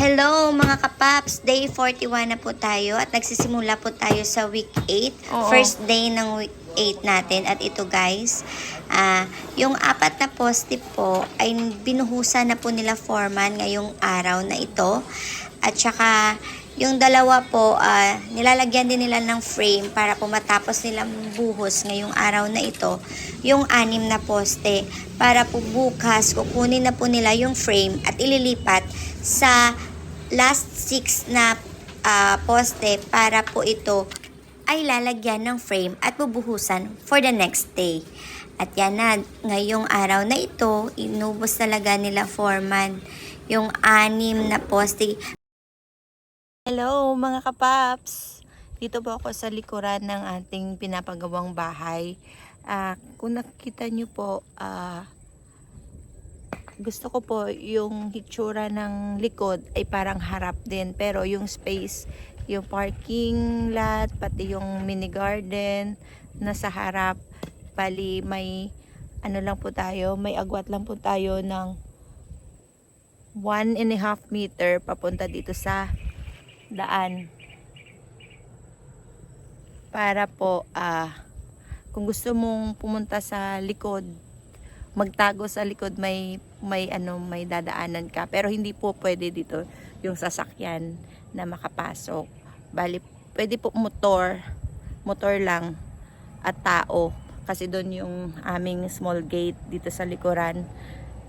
Hello mga kapaps! Day 41 na po tayo at nagsisimula po tayo sa week 8. Oo. First day ng week 8 natin. At ito guys, ah yung apat na poste po ay binuhusan na po nila foreman ngayong araw na ito. At saka yung dalawa po, ah, nilalagyan din nila ng frame para po matapos nilang buhos ngayong araw na ito, yung anim na poste. Para po bukas, kukunin na po nila yung frame at ililipat sa last six na ah, poste para po ito ay lalagyan ng frame at bubuhusan for the next day. At yan na, ngayong araw na ito, inubos talaga nila foreman yung anim na poste. Hello mga kapaps! Dito po ako sa likuran ng ating pinapagawang bahay. Ah, kung nakita nyo po, ah, gusto ko po yung hitsura ng likod ay parang harap din. Pero yung space, yung parking lot, pati yung mini garden nasa harap, bali may ano lang po tayo, may agwat lang po tayo ng one and a half meter papunta dito sa daan para po ah kung gusto mong pumunta sa likod magtago sa likod may may ano may dadaanan ka. Pero hindi po pwede dito yung sasakyan na makapasok. Bali pwede po motor motor lang at tao. Kasi doon yung aming small gate dito sa likuran.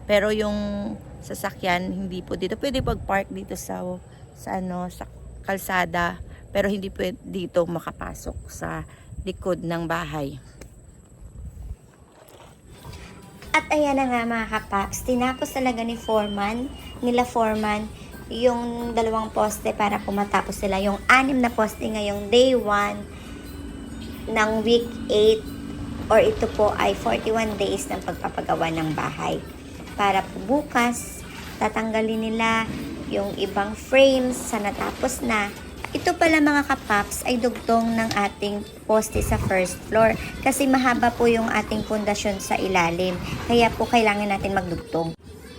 Pero yung sasakyan hindi po dito. Pwede pag park dito sa sa ano sa kalsada pero hindi pwede dito makapasok sa likod ng bahay. At ayan na nga mga kapaps, tinapos talaga ni Foreman, nila Foreman, yung dalawang poste para po sila. Yung anim na poste ngayong day 1 ng week 8 or ito po ay 41 days ng pagpapagawa ng bahay. Para po bukas, tatanggalin nila yung ibang frames sa natapos na ito pala mga kapaps ay dugtong ng ating poste sa first floor kasi mahaba po yung ating pundasyon sa ilalim. Kaya po kailangan natin magdugtong.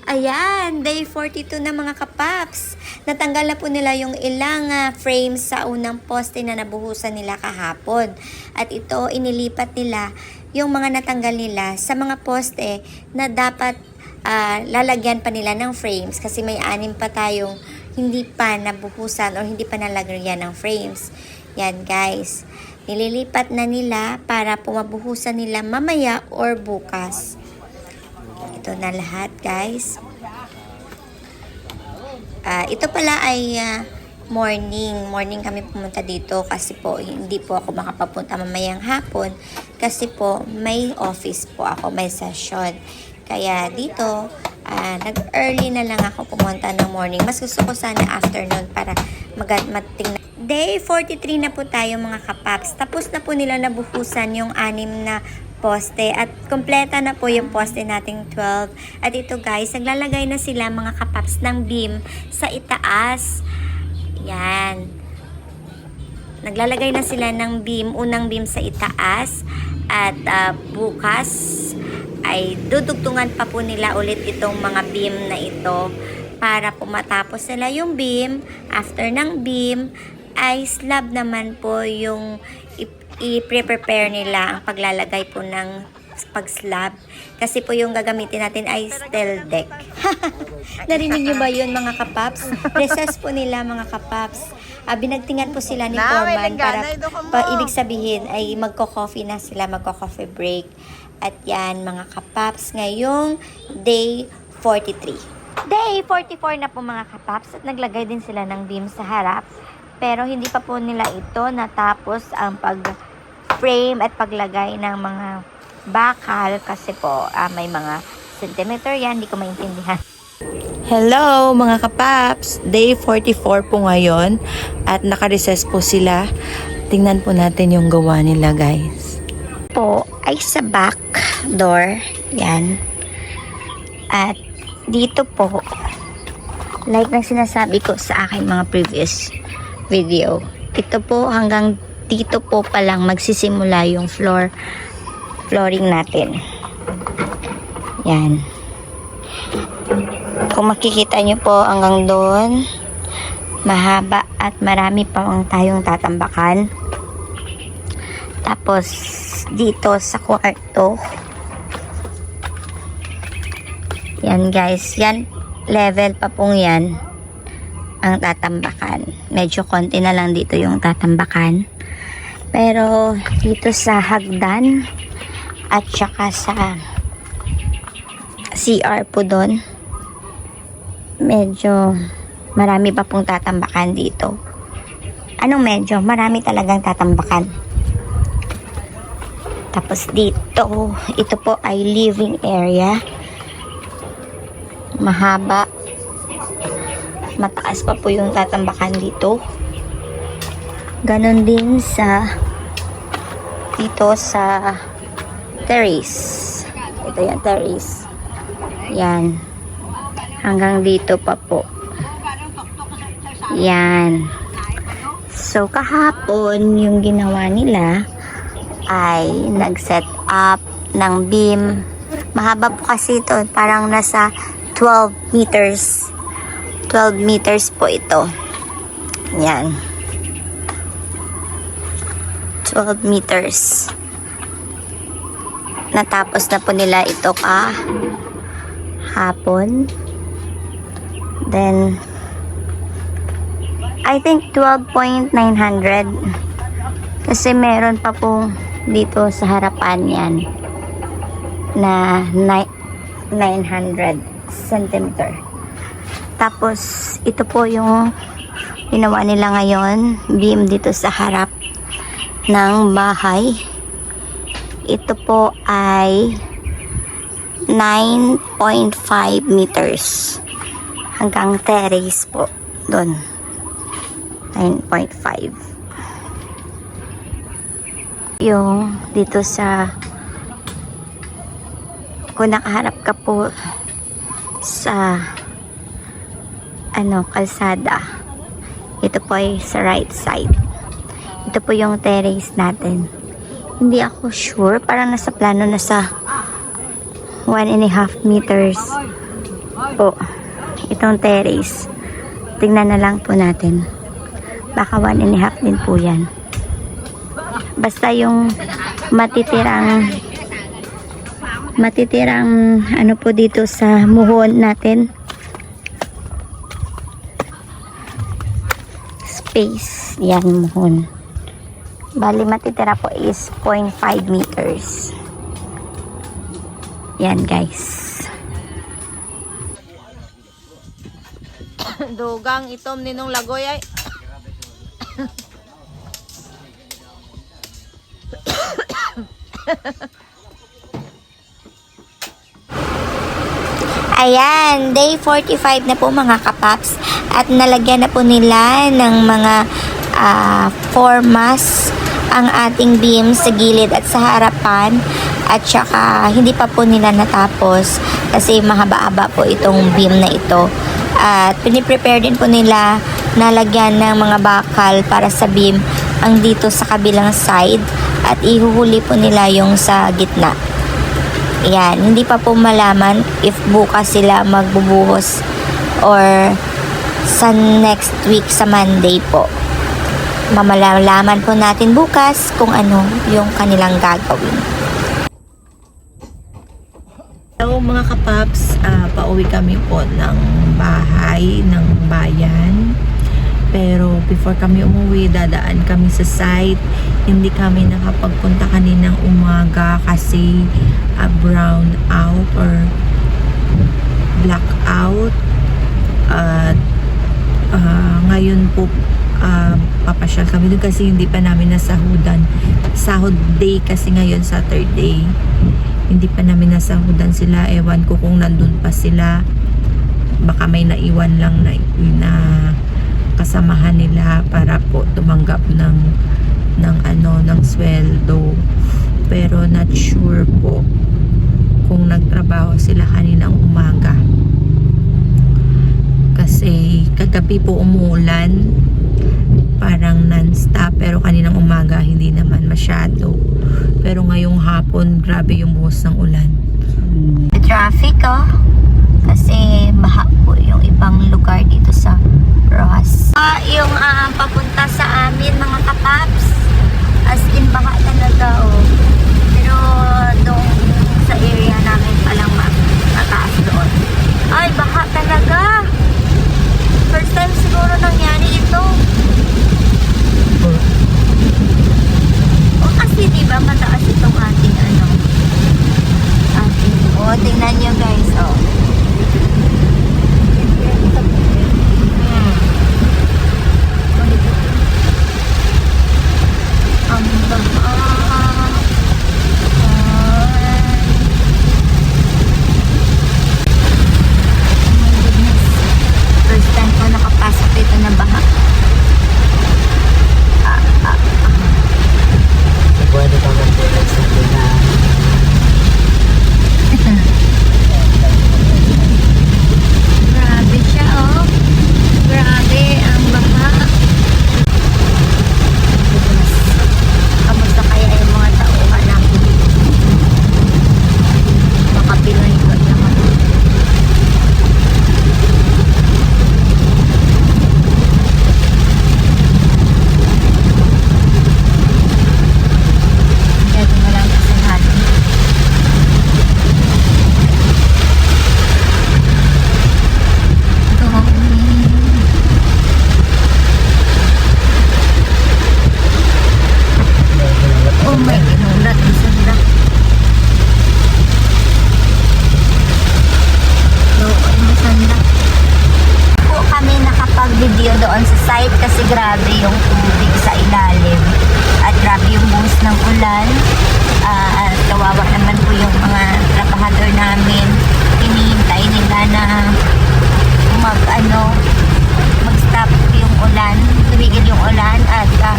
Ayan, day 42 na mga kapaps. Natanggal na po nila yung ilang ah, frames sa unang poste na nabuhusan nila kahapon. At ito, inilipat nila yung mga natanggal nila sa mga poste na dapat ah, lalagyan pa nila ng frames kasi may anim pa tayong hindi pa nabuhusan or hindi pa nalagyan ng frames. Yan guys. Nililipat na nila para pumabuhusan nila mamaya or bukas. Ito na lahat guys. Ah, ito pala ay ah, morning. Morning kami pumunta dito kasi po hindi po ako makapapunta mamayang hapon kasi po may office po ako, may session. Kaya dito, ah, nag-early na lang ako pumunta ng morning. Mas gusto ko sana afternoon para mag mating Day 43 na po tayo mga kapaps. Tapos na po nila nabuhusan yung anim na poste at kompleta na po yung poste nating 12. At ito guys, naglalagay na sila mga kapaps ng beam sa itaas. Yan. Naglalagay na sila ng beam, unang beam sa itaas at ah, bukas ay dudugtungan pa po nila ulit itong mga beam na ito para po matapos nila yung beam. After ng beam, ay slab naman po yung i-prepare nila ang paglalagay po ng pag-slab. Kasi po yung gagamitin natin ay steel deck. Narinig niyo ba yun mga kapaps? Recess po nila mga kapaps. Ah, binagtingan po sila ni Foreman para pa, ibig sabihin ay magko-coffee na sila, magko-coffee break. At yan mga kapaps ngayong day 43. Day 44 na po mga kapaps at naglagay din sila ng beam sa harap. Pero hindi pa po nila ito natapos ang pag-frame at paglagay ng mga bakal kasi po ah, may mga centimeter yan, hindi ko maintindihan. Hello mga kapaps! Day 44 po ngayon at naka-recess po sila. Tingnan po natin yung gawa nila guys. po ay sa back door. Yan. At dito po, like ng sinasabi ko sa aking mga previous video, ito po hanggang dito po pa lang magsisimula yung floor flooring natin. Yan. Kung makikita nyo po hanggang doon, mahaba at marami pang tayong tatambakan. Tapos, dito sa kwarto, yan guys, yan, level pa pong yan ang tatambakan. Medyo konti na lang dito yung tatambakan. Pero, dito sa hagdan, at saka sa CR po doon, medyo marami pa pong tatambakan dito. Anong medyo? Marami talagang tatambakan. Tapos dito, ito po ay living area. Mahaba. Mataas pa po yung tatambakan dito. Ganon din sa dito sa terrace. Ito yan, terrace. Yan. Hanggang dito pa po. Yan. So, kahapon, yung ginawa nila ay nag-set up ng beam. Mahaba po kasi ito. Parang nasa 12 meters. 12 meters po ito. Yan. 12 meters. Natapos na po nila ito ka hapon. Then, I think 12.900. Kasi meron pa po dito sa harapan yan na ni- 900 centimeter. Tapos, ito po yung ginawa nila ngayon. Beam dito sa harap ng bahay. Ito po ay 9.5 meters hanggang terrace po doon 9.5 yung dito sa kung nakaharap ka po sa ano kalsada. Ito po ay sa right side. Ito po yung terrace natin. Hindi ako sure. Parang nasa plano na sa one and a half meters po. Itong terrace. Tingnan na lang po natin. Baka one and a half din po yan basta yung matitirang matitirang ano po dito sa muhon natin. Space. Yan muhon. Bali matitira po is 0.5 meters. Yan guys. Dugang itom ninong lagoy ay. Ayan, day 45 na po mga kapaps. At nalagyan na po nila ng mga ah, formas ang ating beam sa gilid at sa harapan. At saka hindi pa po nila natapos kasi mahaba-haba po itong beam na ito. At piniprepare din po nila nalagyan ng mga bakal para sa beam ang dito sa kabilang side at ihuhuli po nila yung sa gitna yan, hindi pa po malaman if bukas sila magbubuhos or sa next week sa Monday po. Mamalalaman po natin bukas kung ano yung kanilang gagawin. So mga kapaps, ah, pauwi kami po ng bahay, ng bayan. Pero before kami umuwi, dadaan kami sa site. Hindi kami nakapagpunta kaninang umaga kasi a brown out or black out. At ah, ngayon po ah, papasyal kami doon kasi hindi pa namin nasahudan. Sahod day kasi ngayon Saturday hindi pa namin nasahudan sila ewan ko kung nandun pa sila baka may naiwan lang na, na kasamahan nila para po tumanggap ng ng ano ng sweldo. Pero not sure po kung nagtrabaho sila kaninang umaga. Kasi kagabi po umuulan parang non-stop pero kaninang umaga hindi naman masyado. Pero ngayong hapon grabe yung buhos ng ulan. Traffic oh. Kasi baha yung uh, papunta sa amin mga kapaps. As in, baka talaga oh. Pero doon sa area namin palang mataas doon. Ay, baka grabe yung tubig sa ilalim. At grabe yung buhos ng ulan. Ah, at kawawa naman po yung mga trabahador namin. Hinihintay nila na mag ano mag-stop yung ulan, tumigil yung ulan at ah,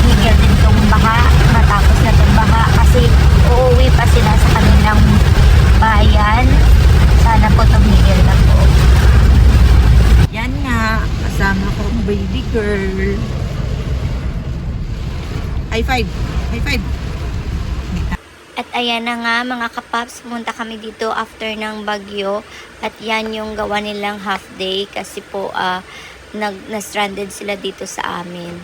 tumigil din itong baha, matapos na itong baha kasi uuwi pa sila sa kanilang bayan. Sana po tumigil na po. Yan nga, kasama ko ang baby girl. High five. High five. At ayan na nga mga kapaps, pumunta kami dito after ng bagyo. At yan yung gawa nilang half day kasi po ah, nag, na-stranded sila dito sa amin.